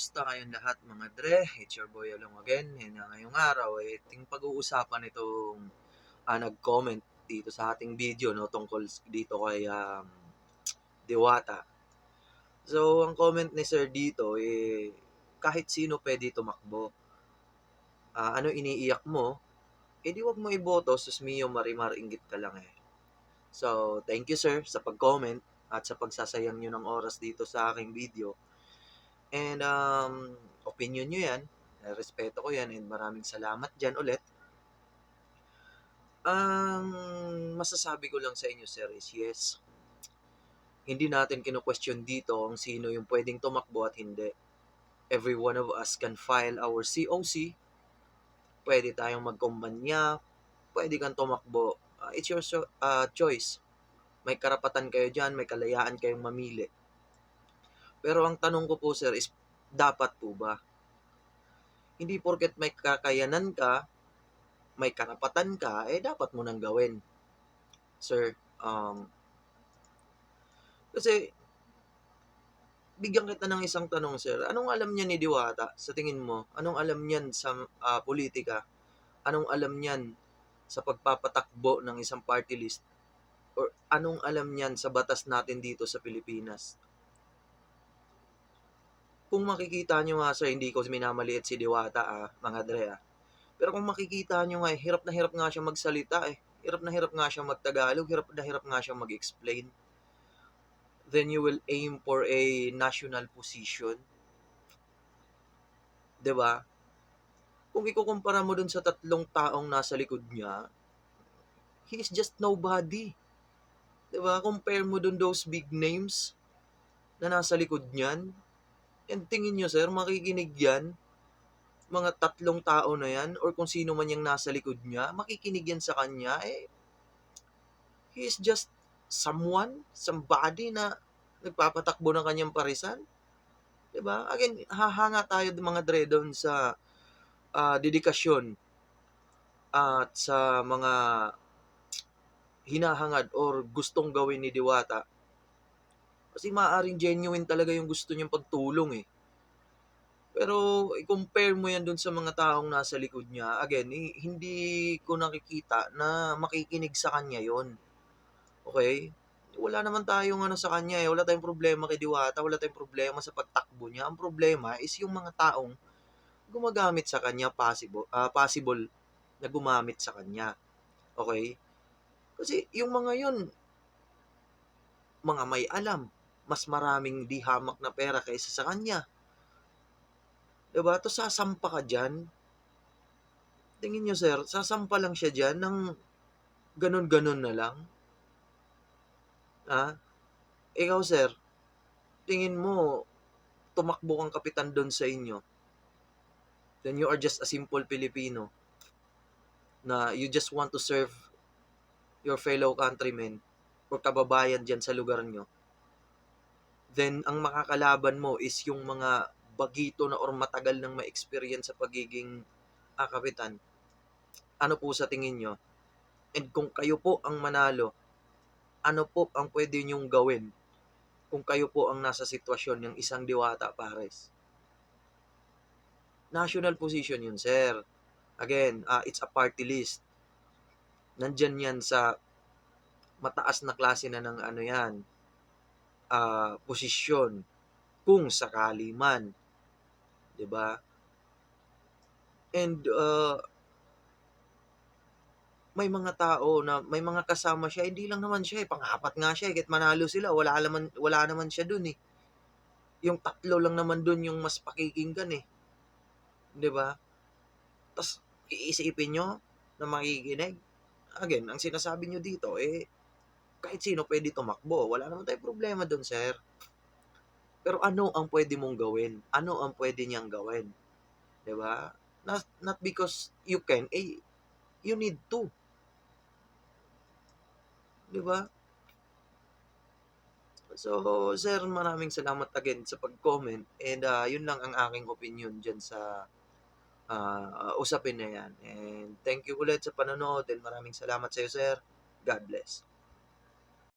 Kamusta kayong lahat mga dre? It's your boy Along again. And uh, ngayong araw, eh, ting pag-uusapan itong ah, nag-comment dito sa ating video no, tungkol dito kay um, Diwata. So, ang comment ni Sir dito, eh, kahit sino pwede tumakbo. Ah, ano iniiyak mo? Eh di wag mo iboto, sus mio marimar inggit ka lang eh. So, thank you sir sa pag-comment at sa pagsasayang nyo ng oras dito sa aking video. And um, opinion nyo yan. Respeto ko yan and maraming salamat dyan ulit. Ang masasabi ko lang sa inyo, sir, is yes. Hindi natin kino-question dito ang sino yung pwedeng tumakbo at hindi. Every one of us can file our COC. Pwede tayong magkumpanya. Pwede kang tumakbo. Uh, it's your uh, choice. May karapatan kayo dyan, may kalayaan kayong mamili. Pero ang tanong ko po sir is, dapat po ba? Hindi porket may kakayanan ka, may karapatan ka, eh dapat mo nang gawin. Sir, um, kasi, bigyan kita ng isang tanong sir. Anong alam niya ni Diwata sa tingin mo? Anong alam niyan sa ah, politika? Anong alam niyan sa pagpapatakbo ng isang party list? Or anong alam niyan sa batas natin dito sa Pilipinas? Kung makikita nyo nga sir, hindi ko minamaliit si Diwata ah, mga dre ah. Pero kung makikita nyo nga, eh, hirap na hirap nga siya magsalita eh. Hirap na hirap nga siya magtagalog, hirap na hirap nga siya mag-explain. Then you will aim for a national position. 'Di ba? Kung ikukumpara mo dun sa tatlong taong nasa likod niya, he is just nobody. 'Di ba? Compare mo dun those big names na nasa likod niyan, And tingin nyo, sir, makikinig yan, mga tatlong tao na yan, or kung sino man yung nasa likod niya, makikinig yan sa kanya, eh, he is just someone, somebody na nagpapatakbo ng kanyang parisan. ba? Again, hahanga tayo mga dre doon sa ah, dedikasyon at sa mga hinahangad or gustong gawin ni Diwata kasi maaaring genuine talaga yung gusto niyang pagtulong eh. Pero i-compare mo yan dun sa mga taong nasa likod niya, again, eh, hindi ko nakikita na makikinig sa kanya yon Okay? Wala naman tayong ano sa kanya eh. Wala tayong problema kay Diwata. Wala tayong problema sa pagtakbo niya. Ang problema is yung mga taong gumagamit sa kanya possible, ah, possible na gumamit sa kanya. Okay? Kasi yung mga yon mga may alam, mas maraming di hamak na pera kaysa sa kanya. 'Di ba? To sasampa ka diyan. Tingin niyo sir, sasampa lang siya diyan ng ganun-ganun na lang. Ha? Ikaw sir, tingin mo tumakbo kang kapitan doon sa inyo. Then you are just a simple Filipino na you just want to serve your fellow countrymen or kababayan dyan sa lugar nyo then ang makakalaban mo is yung mga bagito na or matagal nang ma-experience sa pagiging ah, kapitan. Ano po sa tingin nyo? And kung kayo po ang manalo, ano po ang pwede nyong gawin kung kayo po ang nasa sitwasyon ng isang diwata pares? National position yun, sir. Again, ah, it's a party list. Nandyan yan sa mataas na klase na ng ano yan, ah, posisyon kung sakali man. 'Di ba? And uh, may mga tao na may mga kasama siya, hindi lang naman siya, eh, pang-apat nga siya, eh, kahit manalo sila, wala naman wala naman siya dun eh. Yung tatlo lang naman dun yung mas pakikinggan eh. 'Di ba? Tapos iisipin nyo na makikinig. Again, ang sinasabi nyo dito eh kahit sino pwede tumakbo. Wala naman tayong problema doon, sir. Pero ano ang pwede mong gawin? Ano ang pwede niyang gawin? 'Di ba? Not, not because you can, eh, you need to. 'Di ba? So, sir, maraming salamat again sa pag-comment. And ah, yun lang ang aking opinion dyan sa ah, usapin na yan. And thank you ulit sa panonood and maraming salamat sa iyo, sir. God bless.